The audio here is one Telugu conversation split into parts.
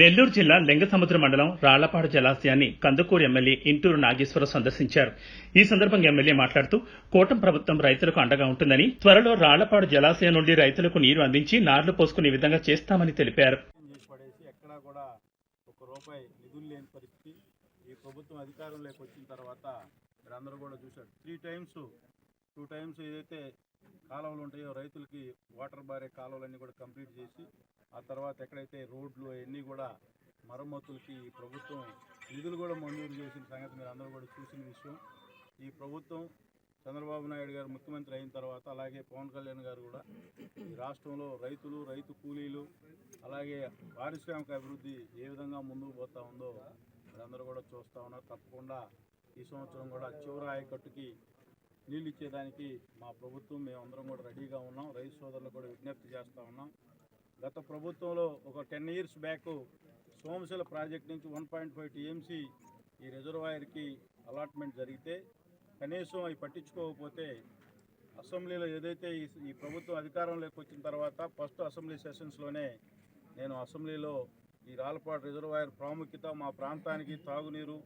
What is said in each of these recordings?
నెల్లూరు జిల్లా లింగసముద్ర మండలం రాళ్ళపాడు జలాశయాన్ని కందుకూరు ఎమ్మెల్యే ఇంటూరు నాగేశ్వరరావు సందర్శించారు. ఈ సందర్భంగా ఎమ్మెల్యే మాట్లాడుతూ కూటమి ప్రభుత్వం రైతులకు అండగా ఉంటుందని త్వరలో రాళ్ళపాడు జలాశయం నుండి రైతులకు నీరు అందించి నార్లు పోసుకునే విధంగా చేస్తామని తెలిపారు. ఎక్కడా కూడా రూపాయి లేని పరిస్థితి. ఈ ప్రభుత్వం అధికారంలోకి వచ్చిన తర్వాత మీరందరూ కూడా చూశారు. త్రీ టైమ్స్ టూ టైమ్స్ ఏదైతే కాలువలు ఉంటాయో రైతులకి వాటర్ బారే కాలువలన్నీ కూడా కంప్లీట్ చేసి ఆ తర్వాత ఎక్కడైతే రోడ్లు అవన్నీ కూడా మరమ్మతులకి ఈ ప్రభుత్వం నిధులు కూడా మంజూరు చేసిన సంగతి మీరు అందరూ కూడా చూసిన విషయం. ఈ ప్రభుత్వం చంద్రబాబు నాయుడు గారు ముఖ్యమంత్రి అయిన తర్వాత అలాగే పవన్ కళ్యాణ్ గారు కూడా ఈ రాష్ట్రంలో రైతులు రైతు కూలీలు అలాగే పారిశ్రామిక అభివృద్ధి ఏ విధంగా ముందుకు పోతా ఉందో మీరందరూ కూడా చూస్తూ ఉన్నారు. తప్పకుండా ఈ సంవత్సరం కూడా చివరి ఆయకట్టుకి నీళ్ళు ఇచ్చేదానికి మా ప్రభుత్వం మేమందరం కూడా రెడీగా ఉన్నాం. రైతు సోదరులకు కూడా విజ్ఞప్తి చేస్తూ ఉన్నాం. గత ప్రభుత్వంలో ఒక ten years back Somasila project నుంచి వన్ పాయింట్ ఫైవ్ టీఎంసీ ఈ రిజర్వాయర్కి అలాట్మెంట్ జరిగితే కనీసం అవి పట్టించుకోకపోతే అసెంబ్లీలో ఏదైతే ఈ ఈ ప్రభుత్వం అధికారంలోకి వచ్చిన తర్వాత ఫస్ట్ అసెంబ్లీ సెషన్స్లోనే నేను అసెంబ్లీలో ఈ రాళ్ళపాడు రిజర్వాయర్ ప్రాముఖ్యత మా ప్రాంతానికి తాగునీరు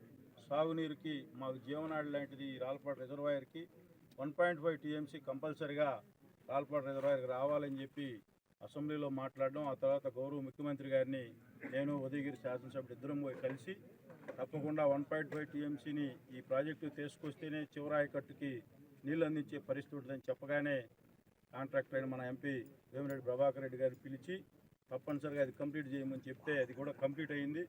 సాగునీరుకి మాకు జీవనాడి లాంటిది ఈ రాళ్ళపాడు రిజర్వాయర్కి వన్ పాయింట్ ఫైవ్ టీఎంసీ కంపల్సరిగా రాళ్ళపాడు రిజర్వాయర్కి రావాలని చెప్పి అసెంబ్లీలో మాట్లాడడం ఆ తర్వాత గౌరవ ముఖ్యమంత్రి గారిని నేను ఉదయగిరి శాసనసభ్యుడు ఇద్దరం పోయి కలిసి తప్పకుండా వన్ పాయింట్ ఫైవ్ టీఎంసీని ఈ ప్రాజెక్టు తీసుకొస్తేనే చివరాయకట్టుకి నీళ్ళు అందించే పరిస్థితి ఉంటుందని చెప్పగానే కాంట్రాక్టర్ అయిన మన ఎంపీ వేమిరెడ్డి ప్రభాకర్ రెడ్డి గారిని పిలిచి తప్పనిసరిగా అది కంప్లీట్ చేయమని చెప్తే అది కూడా కంప్లీట్ అయింది.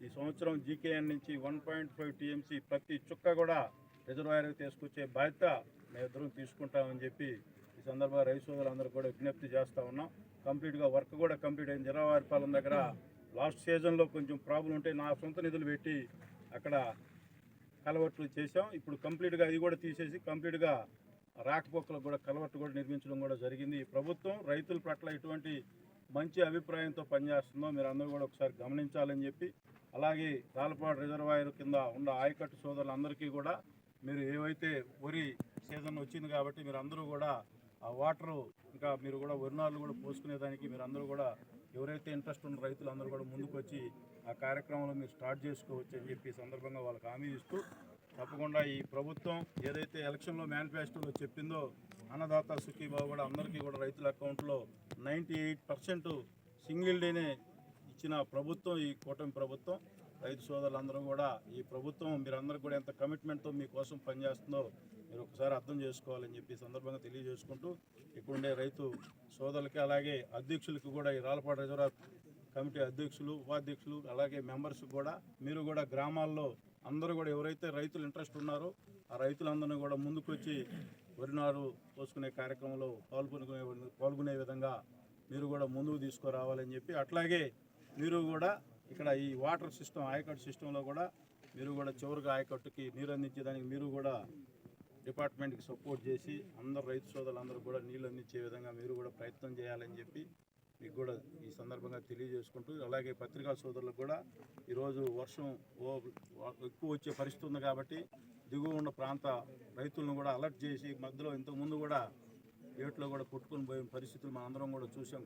ఈ సంవత్సరం జీకేఎన్ నుంచి వన్ పాయింట్ ఫైవ్ టీఎంసీ ప్రతి చుక్క కూడా రిజర్వాయర్కి తీసుకొచ్చే బాధ్యత మేమిద్దరం తీసుకుంటామని చెప్పి ఈ సందర్భంగా రైతు సోదరులందరూ కూడా విజ్ఞప్తి చేస్తూ ఉన్నాం. కంప్లీట్గా వర్క్ కూడా కంప్లీట్ అయింది. పాలన దగ్గర లాస్ట్ సీజన్లో కొంచెం ప్రాబ్లం ఉంటే నా సొంత నిధులు పెట్టి అక్కడ కలవట్లు చేసాం ఇప్పుడు కంప్లీట్గా అది కూడా తీసేసి కంప్లీట్గా రాకపోకలకు కూడా కలవట్టు కూడా నిర్మించడం కూడా జరిగింది. ప్రభుత్వం రైతుల పట్ల ఇటువంటి మంచి అభిప్రాయంతో పనిచేస్తుందో మీరు అందరూ కూడా ఒకసారి గమనించాలని చెప్పి అలాగే రాలపాడు రిజర్వాయర్ కింద ఉన్న ఆయకట్టు సోదరులందరికీ కూడా మీరు ఏవైతే వరి సీజన్ వచ్చింది కాబట్టి మీరు అందరూ కూడా ఆ వాటర్ ఇంకా మీరు కూడా వరి కూడా పోసుకునేదానికి మీరు అందరూ కూడా ఎవరైతే ఇంట్రెస్ట్ ఉన్న రైతులు అందరూ కూడా ముందుకు వచ్చి ఆ కార్యక్రమంలో మీరు స్టార్ట్ చేసుకోవచ్చు అని చెప్పి సందర్భంగా వాళ్ళకి హామీ ఇస్తూ తప్పకుండా ఈ ప్రభుత్వం ఏదైతే ఎలక్షన్లో మేనిఫెస్టోలో చెప్పిందో అన్నదాత సుఖీబాబు కూడా అందరికీ కూడా రైతుల అకౌంట్లో నైంటీ ఎయిట్ సింగిల్ డేనే ఇచ్చిన ప్రభుత్వం ఈ కూటమి ప్రభుత్వం. రైతు సోదరులందరూ కూడా ఈ ప్రభుత్వం మీరందరూ కూడా ఎంత కమిట్మెంట్తో మీకోసం పనిచేస్తుందో మీరు ఒకసారి అర్థం చేసుకోవాలని చెప్పి సందర్భంగా తెలియజేసుకుంటూ ఇక్కడుండే రైతు సోదరులకి అలాగే అధ్యక్షులకి కూడా ఈ రాలపాడు రిజర్వ్ కమిటీ అధ్యక్షులు ఉపాధ్యక్షులు అలాగే మెంబర్స్ కూడా మీరు కూడా గ్రామాల్లో అందరూ కూడా ఎవరైతే రైతులు ఇంట్రెస్ట్ ఉన్నారో ఆ రైతులందరినీ కూడా ముందుకు వచ్చి వరి నారు పోసుకునే కార్యక్రమంలో పాల్గొనుకునే పాల్గొనే విధంగా మీరు కూడా ముందుకు తీసుకురావాలని చెప్పి అట్లాగే మీరు కూడా ఇక్కడ ఈ వాటర్ సిస్టమ్ ఆయకట్టు సిస్టంలో కూడా మీరు కూడా చివరిగా ఆయకట్టుకి నీరు అందించేదానికి మీరు కూడా డిపార్ట్మెంట్కి సపోర్ట్ చేసి అందరు రైతు సోదరులందరూ కూడా నీళ్ళు అందించే విధంగా మీరు కూడా ప్రయత్నం చేయాలని చెప్పి మీకు కూడా ఈ సందర్భంగా తెలియజేసుకుంటూ అలాగే పత్రికా సోదరులకు కూడా ఈరోజు వర్షం ఓ- ఎక్కువ వచ్చే పరిస్థితి ఉంది కాబట్టి దిగువ ఉన్న ప్రాంత రైతులను కూడా అలర్ట్ చేసి మధ్యలో ఇంతకుముందు కూడా గేట్లో కూడా కొట్టుకుని పోయిన పరిస్థితులు మనందరం కూడా చూసాం